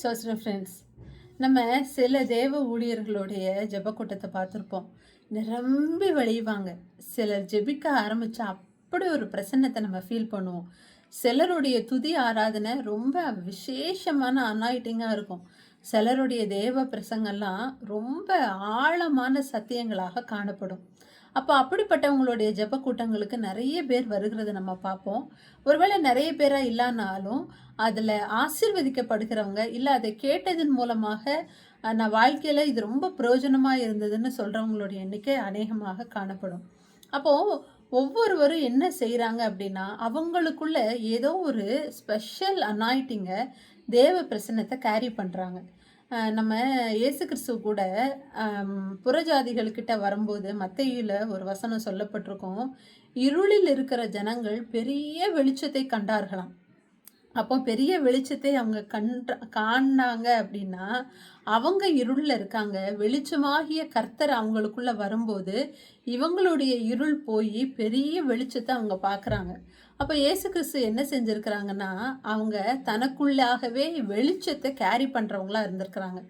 சோஸ்ர friends நம்ம சில தேவ ஊழியர்களுடைய ஜெபக்கூட்டத்தை பார்த்துருப்போம். நிரம்பி வழிவாங்க. சிலர் ஜெபிக்க ஆரம்பிச்சா அப்படி ஒரு பிரசன்னத்தை நம்ம ஃபீல் பண்ணுவோம். சிலருடைய துதி ஆராதனை ரொம்ப விசேஷமான அனாயிட்டிங்காக இருக்கும். சிலருடைய தேவ பிரசங்கெல்லாம் ரொம்ப ஆழமான சத்தியங்களாக காணப்படும். அப்போ அப்படிப்பட்டவங்களுடைய ஜெபக்கூட்டங்களுக்கு நிறைய பேர் வருகிறத நம்ம பார்ப்போம். ஒருவேளை நிறைய பேராக இல்லைனாலும் அதில் ஆசிர்வதிக்கப்படுகிறவங்க இல்லை அதை கேட்டதன் மூலமாக நான் வாழ்க்கையில் இது ரொம்ப பிரயோஜனமாக இருந்ததுன்னு சொல்கிறவங்களுடைய எண்ணிக்கை அநேகமாக காணப்படும். அப்போது ஒவ்வொருவரும் என்ன செய்கிறாங்க அப்படின்னா அவங்களுக்குள்ள ஏதோ ஒரு ஸ்பெஷல் அனாயிட்டிங்கை தேவ பிரசன்னத்தை கேரி பண்ணுறாங்க நம்ம இயேசு கிறிஸ்து கூட புறஜாதிகள்கிட்ட வரும்போது மத்தையில் ஒரு வசனம் சொல்லப்பட்டிருக்கோம். இருளில் இருக்கிற ஜனங்கள் பெரிய வெளிச்சத்தை கண்டார்களாம். அப்போ பெரிய வெளிச்சத்தை அவங்க கண்ட காணாங்க அப்படின்னா அவங்க இருளில் இருக்காங்க. வெளிச்சமாகிய கர்த்தர் அவங்களுக்குள்ள வரும்போது இவங்களுடைய இருள் போய் பெரிய வெளிச்சத்தை அவங்க பார்க்குறாங்க. அப்போ இயேசு கிறிஸ்து என்ன செஞ்சுருக்கிறாங்கன்னா அவங்க தனக்குள்ளாகவே வெளிச்சத்தை கேரி பண்ணுறவங்களா இருந்திருக்கிறாங்க.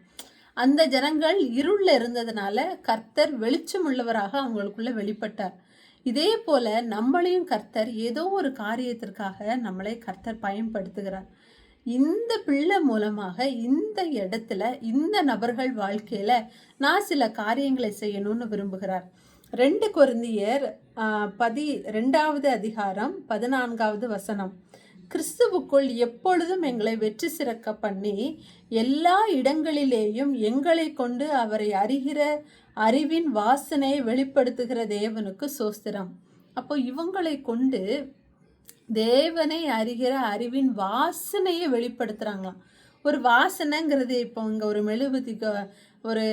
அந்த ஜனங்கள் இருளில் இருந்ததுனால கர்த்தர் வெளிச்சம் உள்ளவராக அவங்களுக்குள்ள வெளிப்பட்டார். இதே போல நம்மளையும் கர்த்தர் ஏதோ ஒரு காரியத்திற்காக நம்மளை கர்த்தர் பயன்படுத்துகிறார். இந்த பிள்ளை மூலமாக இந்த இடத்துல இந்த நபர்கள் வாழ்க்கையில நான் சில காரியங்களை செய்யணும்னு விரும்புகிறார். ரெண்டு குருந்தியர் பதி ரெண்டாவது அதிகாரம் பதினான்காவது வசனம். கிறிஸ்துவுக்குள் எப்பொழுதும் எங்களை வெற்றி சிறக்க பண்ணி எல்லா இடங்களிலேயும் எங்களை கொண்டு அவரை அறிகிற அறிவின் வாசனையை வெளிப்படுத்துகிற தேவனுக்கு சோஸ்திரம். அப்போ இவங்களை கொண்டு தேவனை அறிகிற அறிவின் வாசனையை வெளிப்படுத்துகிறாங்களாம் ஒரு வாசனைங்கிறது இப்போ இங்கே ஒரு மெழுகுபத்தி ஒரு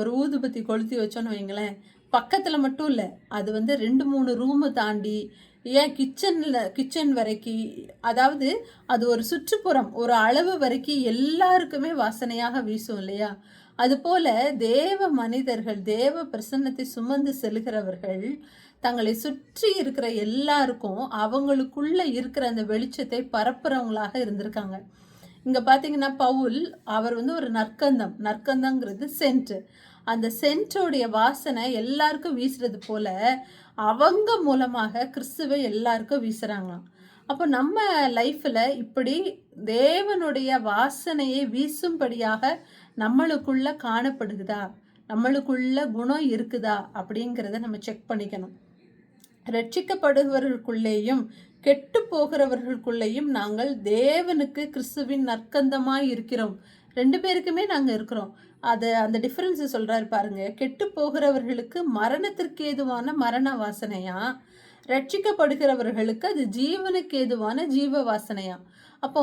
ஒரு ஊதுபத்தி கொளுத்தி வச்சோன்னு வைங்களேன். பக்கத்தில் மட்டும் இல்லை அது வந்து ரெண்டு மூணு ரூமு தாண்டி ஏன் கிச்சனில் கிச்சன் வரைக்கும் அதாவது அது ஒரு சுற்றுப்புறம் ஒரு அளவு வரைக்கும் எல்லாருக்குமே வாசனையாக வீசும் இல்லையா? அதுபோல தேவ மனிதர்கள் தேவ பிரசன்னத்தை சுமந்து செல்கிறவர்கள் தங்களை சுற்றி இருக்கிற எல்லாருக்கும் அவங்களுக்குள்ள இருக்கிற அந்த வெளிச்சத்தை பரப்புறவங்களாக இருந்திருக்காங்க. இங்க பாத்தீங்கன்னா பவுல் அவர் வந்து ஒரு நற்கந்தம் நற்கந்தங்கிறது சென்ட். அந்த சென்ட்டோடைய வாசனை எல்லாருக்கும் வீசுறது போல அவங்க மூலமாக கிறிஸ்துவை எல்லாருக்கும் வீசுறாங்களாம். அப்போ நம்ம லைஃப்பில் இப்படி தேவனுடைய வாசனையை வீசும்படியாக நம்மளுக்குள்ள காணப்படுகுதா நம்மளுக்குள்ள குணம் இருக்குதா? அப்படிங்கிறத நம்ம செக் பண்ணிக்கணும். ரட்சிக்கப்படுபவர்களுக்குள்ளேயும் கெட்டு போகிறவர்களுக்குள்ளேயும் நாங்கள் தேவனுக்கு கிறிஸ்துவின் நற்கந்தமாக இருக்கிறோம். ரெண்டு பேருக்குமே நாங்கள் இருக்கிறோம். அதை அந்த டிஃப்ரென்ஸ் சொல்கிறாரு பாருங்க. கெட்டு போகிறவர்களுக்கு மரணத்திற்கு ஏதுவான மரண வாசனையா? ரட்சிக்கப்படுகிறவர்களுக்கு அது ஜீவனுக்கு ஏதுவான ஜீவ வாசனையா? அப்போ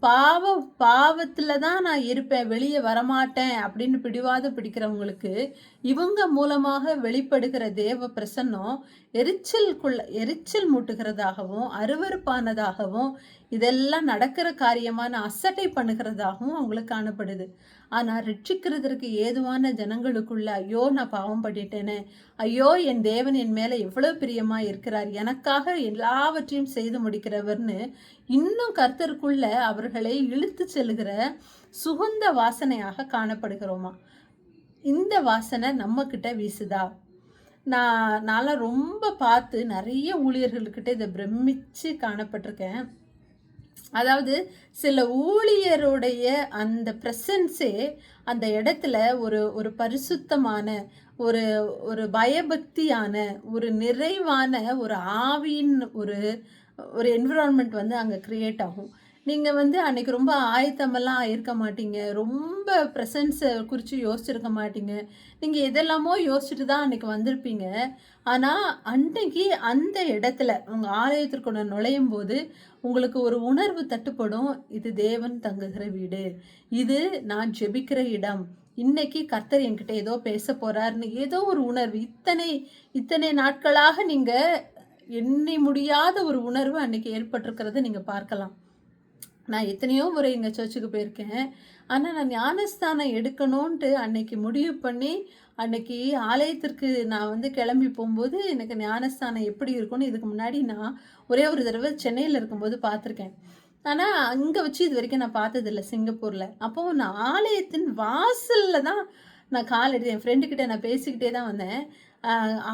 பாவ பாவத்தில் தான் நான் இருப்பேன் வெளியே வரமாட்டேன் அப்படின்னு பிடிவாத பிடிக்கிறவங்களுக்கு இவங்க மூலமாக வெளிப்படுகிற தேவ பிரசன்னம் எரிச்சலுக்குள்ள எரிச்சல் மூட்டுகிறதாகவும் அருவருப்பானதாகவும் இதெல்லாம் நடக்கிற காரியமான அசட்டை பண்ணுகிறதாகவும் அவங்களுக்கு காணப்படுது. ஆனால் ரட்சிக்கிறதற்கு ஏதுவான ஜனங்களுக்குள்ள ஐயோ நான் பாவம் பண்ணிட்டேனே ஐயோ என் தேவன் என் மேலே எவ்வளோ பிரியமாக இருக்கிறார் எனக்காக எல்லாவற்றையும் செய்து முடிக்கிறவர்னு இன்னும் கர்த்தருக்குள்ள அவர்களை இழுத்து செல்கிற சுகந்த வாசனையாக காணப்படுகிறோமா? இந்த வாசனை நம்ம கிட்ட வீசுதா? நான் நான்லாம் ரொம்ப பார்த்து நிறைய ஊழியர்கள்கிட்ட இதை பிரமிச்சு காணப்பட்டிருக்கேன். அதாவது சில ஊழியருடைய அந்த ப்ரெசன்ஸே அந்த இடத்துல ஒரு ஒரு பரிசுத்தமான ஒரு ஒரு பயபக்தியான ஒரு நிறைவான ஒரு ஆவியின் ஒரு ஒரு என்விரான்மெண்ட் வந்து அங்கே க்ரியேட் ஆகும். நீங்கள் வந்து அன்றைக்கி ரொம்ப ஆயத்தமெல்லாம் இருக்க மாட்டீங்க. ரொம்ப ப்ரெசன்ஸை குறித்து யோசிச்சிருக்க மாட்டீங்க. நீங்கள் எதெல்லாமோ யோசிச்சுட்டு தான் அன்றைக்கி வந்திருப்பீங்க. ஆனால் அன்றைக்கி அந்த இடத்துல உங்கள் ஆலயத்திற்குள்ள நுழையும் போது உங்களுக்கு ஒரு உணர்வு தட்டுப்படும். இது தேவன் தங்குகிற வீடு. இது நான் ஜெபிக்கிற இடம். இன்னைக்கு கர்த்தர் என்கிட்ட ஏதோ பேச போறாருன்னு ஏதோ ஒரு உணர்வு. இத்தனை இத்தனை நாட்களாக நீங்க எண்ணி முடியாத ஒரு உணர்வு அன்னைக்கு ஏற்பட்டிருக்கிறத நீங்க பார்க்கலாம். நான் எத்தனையோ முறை எங்கள் சர்ச்சுக்கு போயிருக்கேன். ஆனால் நான் ஞானஸ்தானம் எடுக்கணும்ன்ட்டு அன்னைக்கு முடிவு பண்ணி அன்னைக்கு ஆலயத்திற்கு நான் வந்து கிளம்பி போகும்போது எனக்கு ஞானஸ்தானம் எப்படி இருக்கும்னு இதுக்கு முன்னாடி நான் ஒரே ஒரு தடவை சென்னையில் இருக்கும்போது பார்த்துருக்கேன். ஆனால் அங்கே வச்சு இது வரைக்கும் நான் பார்த்ததில்ல சிங்கப்பூரில். அப்போது நான் ஆலயத்தின் வாசலில் தான் நான் கால் எடுத்து என் ஃப்ரெண்டுக்கிட்ட நான் பேசிக்கிட்டே தான் வந்தேன்.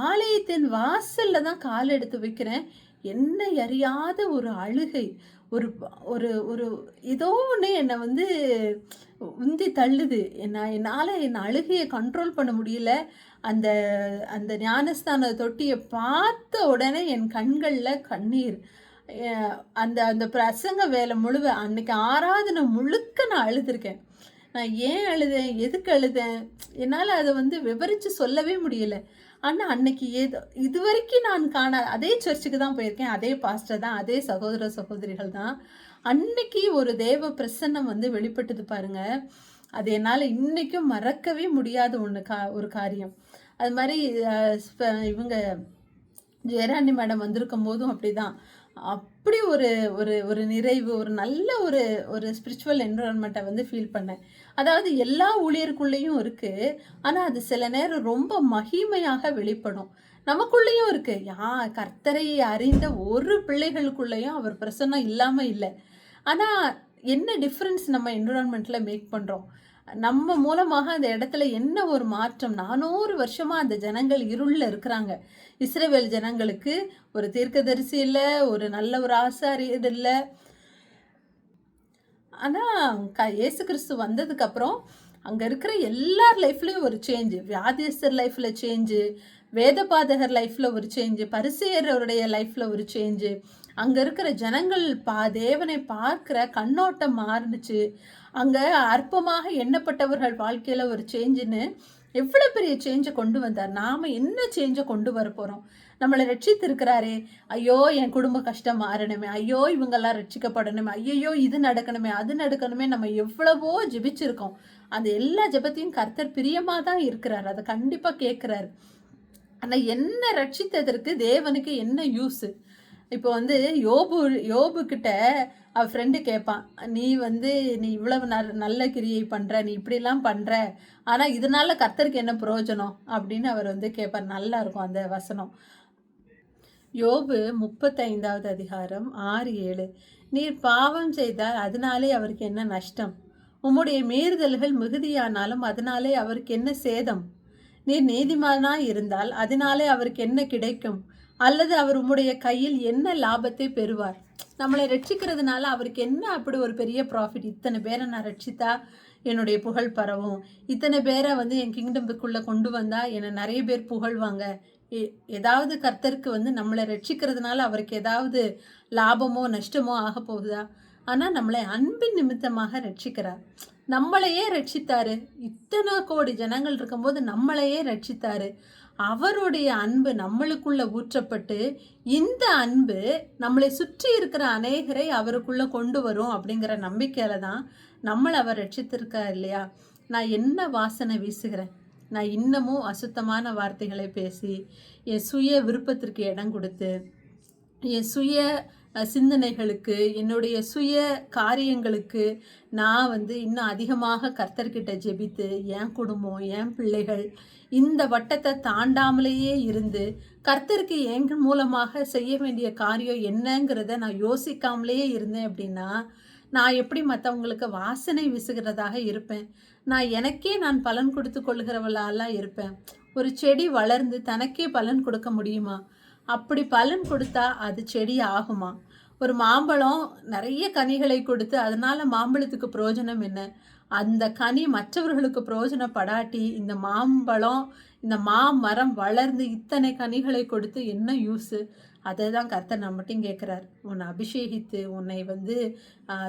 ஆலயத்தின் வாசலில் தான் கால் எடுத்து வைக்கிறேன். என்ன அறியாத ஒரு அழுகை. ஒரு ஒரு ஒரு ஏதோ ஒன்று என்னை வந்து உந்தி தள்ளுது. என்ன என்னால் என் அழுகையை கண்ட்ரோல் பண்ண முடியல. அந்த அந்த ஞானஸ்தான தொட்டியை பார்த்த உடனே என் கண்களில் கண்ணீர். அந்த அந்த பிரசங்க வேலை முழுவ அன்னைக்கு ஆராதனை முழுக்க நான் அழுதுருக்கேன். நான் ஏன் அழுதேன்? எதுக்கு அழுதேன்? என்னால் அதை வந்து விவரித்து சொல்லவே முடியல. ஆனால் அன்னைக்கு ஏதோ இது வரைக்கும் நான் காண அதே சர்ச்சுக்கு தான் போயிருக்கேன். அதே பாஸ்டர் தான் அதே சகோதர சகோதரிகள் தான். அன்னைக்கு ஒரு தேவ பிரசன்னம் வந்து வெளிப்பட்டது பாருங்க. அது என்னால் இன்றைக்கும் மறக்கவே முடியாத ஒன்று கா ஒரு காரியம். அது மாதிரி இவங்க ஜெயராணி மேடம் வந்திருக்கும் போதும் அப்படிதான். அப்படி ஒரு ஒரு ஒரு நிறைவு ஒரு நல்ல ஒரு ஒரு ஸ்பிரிச்சுவல் என்விரான்மெண்ட்டை வந்து ஃபீல் பண்ணேன். அதாவது எல்லா ஊழியருக்குள்ளேயும் இருக்குது ஆனால் அது சில நேரம் ரொம்ப மகிமையாக வெளிப்படும். நமக்குள்ளேயும் இருக்குது யா கர்த்தரை அறிந்த ஒரு பிள்ளைகளுக்குள்ளேயும் அவர் பிரசன்னம் இல்லாமல் இல்லை. ஆனால் என்ன டிஃப்ரென்ஸ் நம்ம என்விரான்மெண்ட்டில் மேக் பண்ணுறோம் நம்ம மூலமாக அந்த இடத்துல என்ன ஒரு மாற்றம்? நானூறு வருஷமாக அந்த ஜனங்கள் இருளில் இருக்கிறாங்க. இஸ்ரேவேல் ஜனங்களுக்கு ஒரு தீர்க்கதரிசி இல்லை ஒரு நல்ல ஒரு ஆசாரியர் இல்லை. ஆனால் க இயேசு கிறிஸ்து வந்ததுக்கப்புறம் அங்கே இருக்கிற எல்லார் லைஃப்லேயும் ஒரு சேஞ்சு வியாதியஸ்தர் லைஃப்பில் சேஞ்சு வேதபாதகர் லைஃப்பில் ஒரு சேஞ்சு பரிசேயருடைய லைஃப்பில் ஒரு சேஞ்சு அங்கே இருக்கிற ஜனங்கள் பா தேவனை பார்க்குற கண்ணோட்டம் மாறுனுச்சு. அங்கே அற்பமாக எண்ணப்பட்டவர்கள் வாழ்க்கையில் ஒரு சேஞ்சுன்னு எவ்வளோ பெரிய சேஞ்சை கொண்டு வந்தார். நாம் என்ன சேஞ்சை கொண்டு வர போகிறோம் நம்மளை ரட்சித்திருக்கிறாரே. ஐயோ என் குடும்ப கஷ்டம் மாறணுமே. ஐயோ இவங்கெல்லாம் ரட்சிக்கப்படணுமே. ஐயோ இது நடக்கணுமே அது நடக்கணுமே நம்ம எவ்வளவோ ஜெபிச்சிருக்கோம். அந்த எல்லா ஜெபத்தையும் கர்த்தர் பிரியமாக தான் இருக்கிறார். அதை கண்டிப்பாக கேட்குறாரு. ஆனால் என்ன ரட்சித்ததற்கு தேவனுக்கு என்ன யூஸு இப்போ வந்து யோபு யோபு அவள் ஃப்ரெண்டு கேட்பான் நீ வந்து நீ இவ்வளவு நல் நல்ல கிரியை பண்ணுற நீ இப்படிலாம் பண்ணுற ஆனால் இதனால கர்த்தருக்கு என்ன பிரயோஜனம்? அப்படின்னு அவர் வந்து கேட்பார் நல்லா இருக்கும் அந்த வசனம். யோபு முப்பத்தைந்தாவது அதிகாரம் ஆறு ஏழு. நீர் பாவம் செய்தால் அதனாலே அவருக்கு என்ன நஷ்டம்? உம்முடைய மீறுதல்கள் மிகுதியானாலும் அதனாலே அவருக்கு என்ன சேதம்? நீர் நீதிமானாய் இருந்தால் அதனாலே அவருக்கு என்ன கிடைக்கும்? அல்லது அவர் உம்முடைய கையில் என்ன லாபத்தை பெறுவார்? நம்மளை ரட்சிக்கிறதுனால அவருக்கு என்ன அப்படி ஒரு பெரிய ப்ராஃபிட் இத்தனை பேரை நான் ரட்சித்தா என்னுடைய புகழ் பரவும். இத்தனை பேரை வந்து என் கிங்டம்புக்குள்ளே கொண்டு வந்தால் என்னை நிறைய பேர் புகழ்வாங்க. எ- ஏதாவது கர்த்தருக்கு வந்து நம்மளை ரட்சிக்கிறதுனால அவருக்கு ஏதாவது லாபமோ நஷ்டமோ ஆக போகுதா? ஆனால் நம்மளை அன்பின் நிமித்தமாக ரட்சிக்கிறார். நம்மளையே ரட்சித்தாரு. இத்தனை கோடி ஜனங்கள் இருக்கும்போது நம்மளையே ரட்சித்தாரு. அவருடைய அன்பு நம்மளுக்குள்ள ஊற்றப்பட்டு இந்த அன்பு நம்மளை சுற்றி இருக்கிற அநேகரை அவருக்குள்ள கொண்டு வரும் அப்படிங்கிற நம்பிக்கையில தான் நம்மளை அவர் ரட்சித்திருக்கார் இல்லையா? நான் என்ன வாசனை வீசுகிறேன்? நான் இன்னமும் அசுத்தமான வார்த்தைகளை பேசி என் சுய விருப்பத்திற்கு இடம் கொடுத்து என் சுய சிந்தனைகளுக்கு என்னுடைய சுய காரியங்களுக்கு நான் வந்து இன்னும் அதிகமாக கர்த்தர்கிட்ட ஜெபித்து என் குடும்பம் என் பிள்ளைகள் இந்த வட்டத்தை தாண்டாமலேயே இருந்து கர்த்தருக்கு எங்கள் மூலமாக செய்ய வேண்டிய காரியம் என்னங்கிறத நான் யோசிக்காமலேயே இருந்தேன் அப்படின்னா நான் எப்படி மற்றவங்களுக்கு வாசனை விசுகிறதாக இருப்பேன். நான் எனக்கே நான் பலன் கொடுத்து கொள்கிறவளாலாம் இருப்பேன். ஒரு செடி வளர்ந்து தனக்கே பலன் கொடுக்க முடியுமா? அப்படி பலன் கொடுத்தா அது செடி ஆகுமா? ஒரு மாம்பழம் நிறைய கனிகளை கொடுத்து அதனால மாம்பழத்துக்கு பிரயோஜனம் என்ன? அந்த கனி மற்றவர்களுக்கு பிரயோஜனப்படாட்டி இந்த மாம்பழம் இந்த மாமரம் வளர்ந்து இத்தனை கனிகளை கொடுத்து என்ன யூஸு அதை தான் கர்த்தர் நம்மட்டும் கேட்குறார். உன்னை அபிஷேகித்து உன்னை வந்து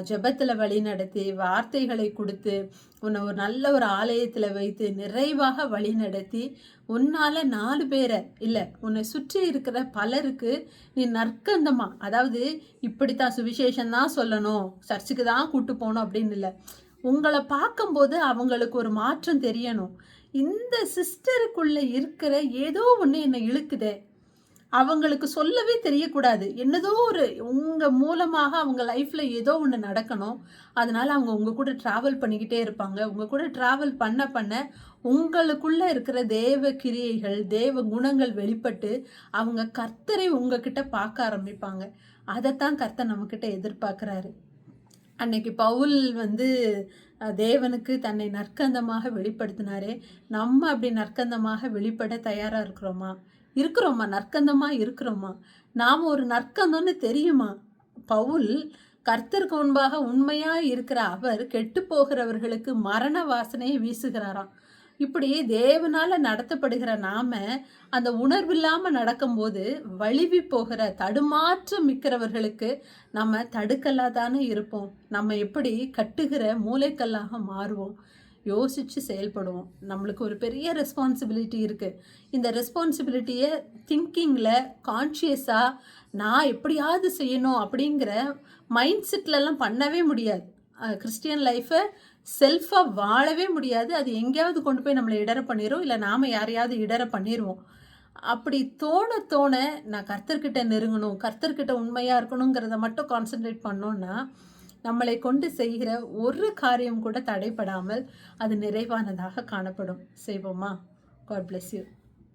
ஜெபத்தில் வழி நடத்தி வார்த்தைகளை கொடுத்து உன்னை ஒரு நல்ல ஒரு ஆலயத்தில் வைத்து நிறைவாக வழி நடத்தி உன்னால் நாலு பேரை இல்லை உன்னை சுற்றி இருக்கிற பலருக்கு நீ நற்கந்தமா அதாவது இப்படித்தான் சுவிசேஷம் தான் சொல்லணும் சர்ச்சுக்கு தான் கூட்டு போகணும் அப்படின்னு இல்லை. உங்களை பார்க்கும்போது அவங்களுக்கு ஒரு மாற்றம் தெரியணும். இந்த சிஸ்டருக்குள்ளே இருக்கிற ஏதோ ஒன்று என்னை இழுக்குதே. அவங்களுக்கு சொல்லவே தெரியக்கூடாது. என்னதோ ஒரு உங்கள் மூலமாக அவங்க லைஃப்பில் ஏதோ ஒன்று நடக்கணும். அதனால் அவங்க உங்கள் கூட ட்ராவல் பண்ணிக்கிட்டே இருப்பாங்க. உங்கள் கூட ட்ராவல் பண்ண பண்ண உங்களுக்குள்ளே இருக்கிற தேவ கிரியைகள் தேவ குணங்கள் வெளிப்பட்டு அவங்க கர்த்தரை உங்ககிட்ட பார்க்க ஆரம்பிப்பாங்க. அதைத்தான் கர்த்தர் நம்மக்கிட்ட எதிர்பார்க்குறாரு. அன்னைக்கு பவுல் வந்து தேவனுக்கு தன்னை நற்கந்தமாக வெளிப்படுத்தினாரே. நம்ம அப்படி நற்கந்தமாக வெளிப்பட தயாராக இருக்கிறோமா? இருக்கிறோமா? நற்கந்தமாக இருக்கிறோமா? நாம் ஒரு நற்கந்தம்னு தெரியுமா? பவுல் கர்த்தருக்கு முன்பாக உண்மையாக இருக்கிற அவர் கெட்டு போகிறவர்களுக்கு மரண வாசனையை வீசுகிறாராம். இப்படி தேவனால் நடத்தப்படுகிற நாம அந்த உணர்வில்லாமல் நடக்கும்போது வழிவி போகிற தடுமாற்றம் மிக்கிறவர்களுக்கு நம்ம தடுக்கல்லாதானே இருப்போம். நம்ம எப்படி கட்டுகிற மூளைக்கல்லாக மாறுவோம். யோசித்து செயல்படுவோம். நம்மளுக்கு ஒரு பெரிய ரெஸ்பான்சிபிலிட்டி இருக்குது இந்த ரெஸ்பான்சிபிலிட்டியை திங்கிங்கில் கான்ஷியஸாக நான் எப்படியாவது செய்யணும் அப்படிங்கிற மைண்ட் செட்லலாம் பண்ணவே முடியாது. கிறிஸ்டியன் லைஃப்பை செல்ஃபாக வாழவே முடியாது. அது எங்கேயாவது கொண்டு போய் நம்மளை இடற பண்ணிடும் இல்லை நாம் யாரையாவது இடர பண்ணிடுவோம் அப்படி தோண தோண நான் கர்த்தர்கிட்ட நெருங்கணும் கர்த்தர்கிட்ட உண்மையாக இருக்கணுங்கிறத மட்டும் கான்சென்ட்ரேட் பண்ணோன்னா நம்மளை கொண்டு செய்கிற ஒரு காரியம் கூட தடைப்படாமல் அது நிறைவானதாக காணப்படும். செய்வோமா? God bless you